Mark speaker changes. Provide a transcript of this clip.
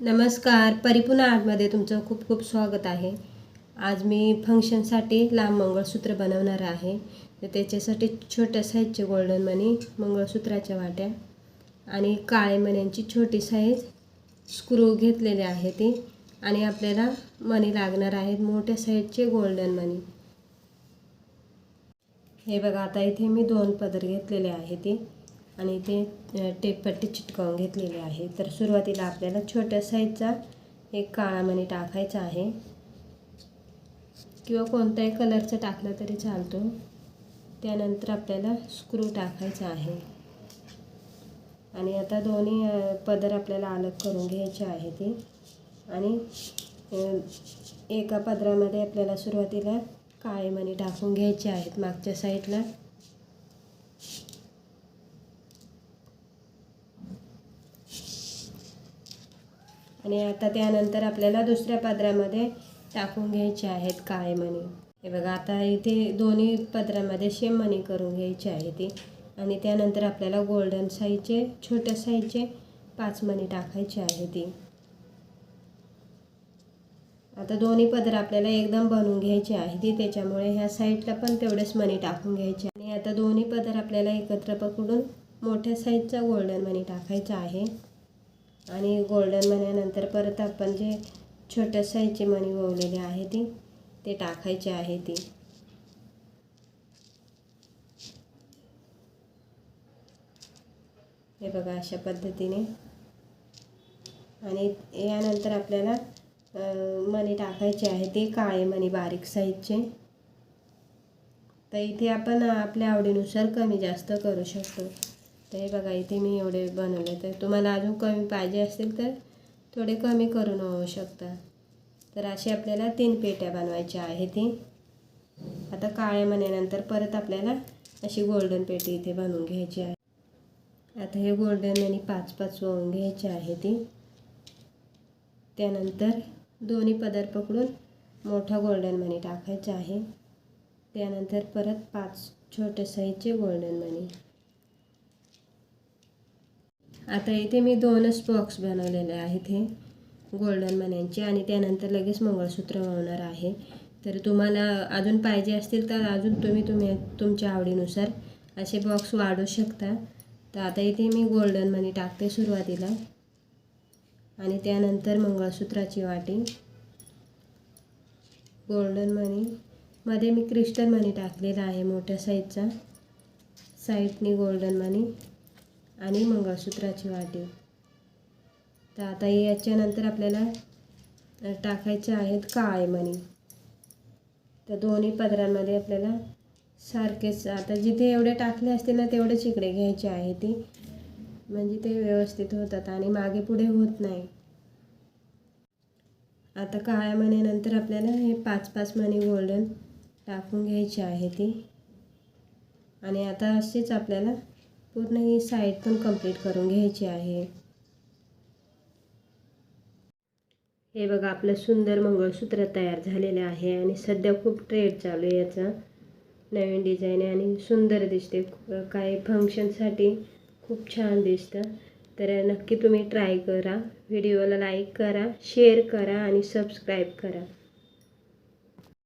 Speaker 1: नमस्कार. परिपूर्ण आर्टमध्ये तुमचं खूप खूप स्वागत आहे. आज मी फंक्शनसाठी लांब मंगळसूत्र बनवणार आहे. तर त्याच्यासाठी छोट्या साईजचे गोल्डन मनी मंगळसूत्राच्या वाट्या आणि काळे मण्यांची छोटी साईज स्क्रू घेतलेले आहे ती आणि आपल्याला मनी लागणार आहेत मोठ्या साईजचे गोल्डन मनी हे बघा आता इथे मी दोन पदर घेतलेले आहे ते. आणि ते टेपपट्टी चिटकावून घेतलेली आहे. तर सुरुवातीला आपल्याला छोट्या साईजचा एक काळा मणी टाकायचा आहे. किंवा कोणत्याही कलरचा टाकला तरी चालतो. त्यानंतर आपल्याला स्क्रू टाकायचा आहे. आणि आता दोन्ही पदर आपल्याला अलग करून घ्यायचे आहे ते. आणि एका पदरामध्ये आपल्याला सुरुवातीला काळे मणी टाकून घ्यायचे आहेत मागच्या साईडला आणि आता त्यानंतर आपल्याला दुसऱ्या पदरामध्ये टाकून घ्यायचे आहेत काळे मणी हे बघा आता इथे दोन्ही पदरामध्ये शेम मणी करून घ्यायची आहे ती. आणि त्यानंतर आपल्याला गोल्डन साईजचे छोट्या साईजचे पाच मणी टाकायचे आहे ती. आता दोन्ही पदर आपल्याला एकदम बनवून घ्यायचे आहे ती. त्याच्यामुळे ह्या साईडला पण तेवढेच मणी टाकून घ्यायचे आणि आता दोन्ही पदर आपल्याला एकत्र पकडून मोठ्या साईजचा गोल्डन मणी टाकायचा आहे. आणि गोल्डन मण्यानंतर परत आपण जे छोट्या साईजचे मणी ओवलेले आहे ती ते टाकायचे आहे ती. हे बघा अशा पद्धतीने. आणि यानंतर आपल्याला मणी टाकायचे आहे ते काळे मणी बारीक साईजचे तर इथे आपण आपल्या आवडीनुसार कमी जास्त करू शकतो. तर हे बघा इथे मी एवढे बनवले तर तुम्हाला अजून कमी पाहिजे असेल तर थोडे कमी करून होऊ शकता. तर अशी आपल्याला तीन पेट्या बनवायच्या आहे ती आता काळ्या मण्यानंतर परत आपल्याला अशी गोल्डन पेटी इथे बनवून घ्यायची आहे. आता हे गोल्डन मनी पाच पाच वळून घ्यायचे आहे ती त्यानंतर दोन्ही पदर पकडून मोठा गोल्डन मनी टाकायचा आहे. त्यानंतर परत पाच छोट्या साईजचे गोल्डन मनी आता इथे मी दोनच बॉक्स बनवलेले आहेत हे गोल्डन मण्यांचे आणि त्यानंतर लगेच मंगळसूत्र वळणार आहे. तर तुम्हाला अजून पाहिजे असतील तर अजून तुम्ही तुम्ही तुमच्या आवडीनुसार असे बॉक्स वाढवू शकता. तर आता इथे मी गोल्डन मनी टाकते सुरुवातीला. आणि त्यानंतर मंगळसूत्राची वाटी. गोल्डन मनी मध्ये मी क्रिस्टल मनी टाकलेला आहे मोठ्या साईजचा साईडनी गोल्डन मनी आणि मंगळसूत्राची वाटी. तर आता याच्यानंतर आपल्याला टाकायचे आहेत काळे मणी. तर दोन्ही पदरांमध्ये आपल्याला सारखेच आता जिथे एवढे टाकले असतील ना तेवढेच इकडे घ्यायचे आहे ती. म्हणजे ते व्यवस्थित होतात आणि मागे पुढे होत नाही. आता काळ्या मणीनंतर आपल्याला हे पाच पाच मणी गोल्डन टाकून घ्यायचे आहे ती. आणि आता अशीच आपल्याला पूर्ण ही साईड पण कंप्लीट करून घ्यायची आहे. हे बघा आपलं सुंदर मंगळसूत्र तयार झालेलं आहे आणि सध्या खूप ट्रेड चालू आहे याचा. नवीन डिझाईन आहे आणि सुंदर दिसते. काही फंक्शनसाठी खूप छान दिसतं. तर नक्की तुम्ही ट्राय करा. व्हिडिओला लाईक करा शेअर करा आणि सबस्क्राईब करा.